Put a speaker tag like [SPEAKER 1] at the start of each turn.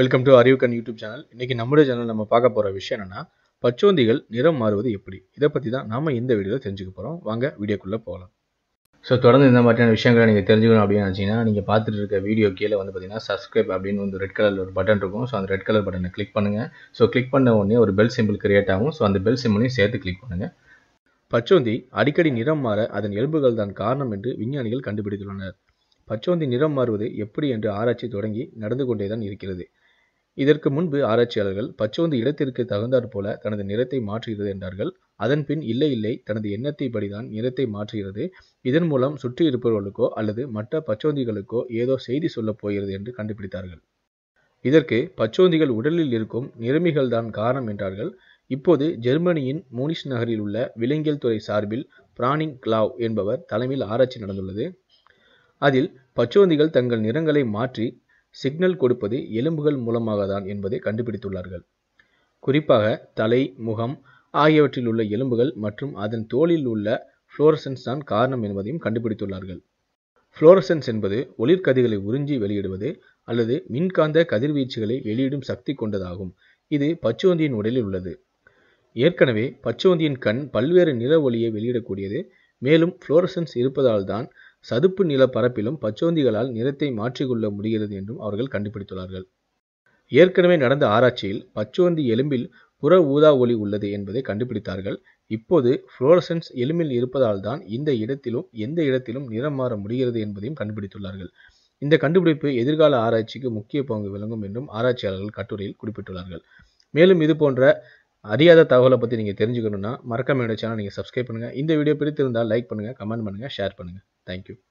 [SPEAKER 1] Welcome to Arivukkan YouTube channel இன்றைக்கி நம்முடைய channel நம்ம பார்க்க போகிற விஷயம் என்னன்னா பச்சோந்திகள் நிறம் மாறுவது எப்படி? இதை பற்றி தான் நாம் இந்த வீடியோவில் தெரிஞ்சுக்க போகிறோம் வாங்க வீடியோக்குள்ளே போகலாம். ஸோ தொடர்ந்து இந்த மாதிரியான விஷயங்களை நீங்கள் தெரிஞ்சுக்கணும் அப்படின்னு நினச்சிங்கன்னா நீங்கள் பார்த்துட்டு இருக்க வீடியோ கீழே வந்து பார்த்தீங்கன்னா சப்ஸ்கிரைப் அப்படின்னு வந்து ரெட் கலர் ஒரு பட்டன் இருக்கும். ஸோ அந்த ரெட் கலர் பட்டனை கிளிக் பண்ணுங்கள் ஸோ கிளிக் பண்ண உடனே ஒரு பெல் சிம்பிள் கிரியேட் ஆகும். ஸோ அந்த பெல் சிம்பிளையும் சேர்த்து கிளிக் பண்ணுங்கள் பச்சோந்தி அடிக்கடி நிறம் மாற அதன் எலும்புகள் தான் காரணம் என்று விஞ்ஞானிகள் கண்டுபிடித்துள்ளனர். பச்சோந்தி நிறம் மாறுவது எப்படி என்று ஆராய்ச்சி தொடங்கி நடந்து கொண்டே தான் இருக்கிறது. இதற்கு முன்பு ஆராய்ச்சியாளர்கள் பச்சோந்தி இடத்திற்கு தகுந்தாற் போல தனது நிறத்தை மாற்றுகிறது என்றார்கள். அதன் பின் இல்லை இல்லை தனது எண்ணத்தை படிதான் நிறத்தை மாற்றுகிறது. இதன் மூலம் சுற்றி இருப்பவர்களுக்கோ அல்லது மற்ற பச்சோந்திகளுக்கோ ஏதோ செய்தி சொல்லப் போகிறது என்று கண்டுபிடித்தார்கள். இதற்கு பச்சோந்திகள் உடலில் இருக்கும் நிறமிகள் தான் காரணம் என்றார்கள். இப்போது ஜெர்மனியின் மூனிஷ் நகரில் உள்ள விலங்கியல் துறை சார்பில் பிரானிங் கிளாவ் என்பவர் தலைமையில் ஆராய்ச்சி நடந்துள்ளது. அதில் பச்சோந்திகள் தங்கள் நிறங்களை மாற்றி சிக்னல் கொடுப்பது எலும்புகள் மூலமாக தான் என்பதை கண்டுபிடித்துள்ளார்கள். குறிப்பாக தலை முகம் ஆகியவற்றில் உள்ள எலும்புகள் மற்றும் அதன் தோலில் உள்ள ஃப்ளோரசன்ஸ் தான் காரணம் என்பதையும் கண்டுபிடித்துள்ளார்கள். ஃப்ளோரசன்ஸ் என்பது ஒளிர்கதிர்களை உறிஞ்சி வெளியிடுவது அல்லது மின்காந்த கதிர்வீச்சுகளை வெளியிடும் சக்தி கொண்டதாகும். இது பச்சுவந்தியின் உடலில் உள்ளது. ஏற்கனவே பச்சுவந்தியின் கண் பல்வேறு நிற ஒளியை வெளியிடக்கூடியது மேலும் ஃப்ளோரசன்ஸ் இருப்பதால் தான் சதுப்பு நில பரப்பிலும் பச்சோந்திகளால் நிறத்தை மாற்றிக்கொள்ள முடிகிறது என்றும் அவர்கள் கண்டுபிடித்துள்ளார்கள். ஏற்கனவே நடந்த ஆராய்ச்சியில் பச்சோந்தி எலும்பில் புற ஊதா ஒளி உள்ளது என்பதை கண்டுபிடித்தார்கள். இப்போது ஃப்ளோரசன்ஸ் எலும்பில் இருப்பதால் தான் இந்த இடத்திலும் எந்த இடத்திலும் நிறம் மாற முடிகிறது என்பதையும் கண்டுபிடித்துள்ளார்கள். இந்த கண்டுபிடிப்பு எதிர்கால ஆராய்ச்சிக்கு முக்கிய பங்கு விளங்கும் என்றும் ஆராய்ச்சியாளர்கள் கட்டுரையில் குறிப்பிட்டுள்ளார்கள். மேலும் இது போன்ற அறியாத தகவலை பற்றி நீங்கள் தெரிஞ்சுக்கணுன்னா மறக்காம என்னோட சேனல் நீங்கள் சப்ஸ்கிரைப் பண்ணுங்கள் இந்த வீடியோ பிடித்திருந்தால் லைக் பண்ணுங்கள் கமெண்ட் பண்ணுங்கள் ஷேர் பண்ணுங்கள் Thank you.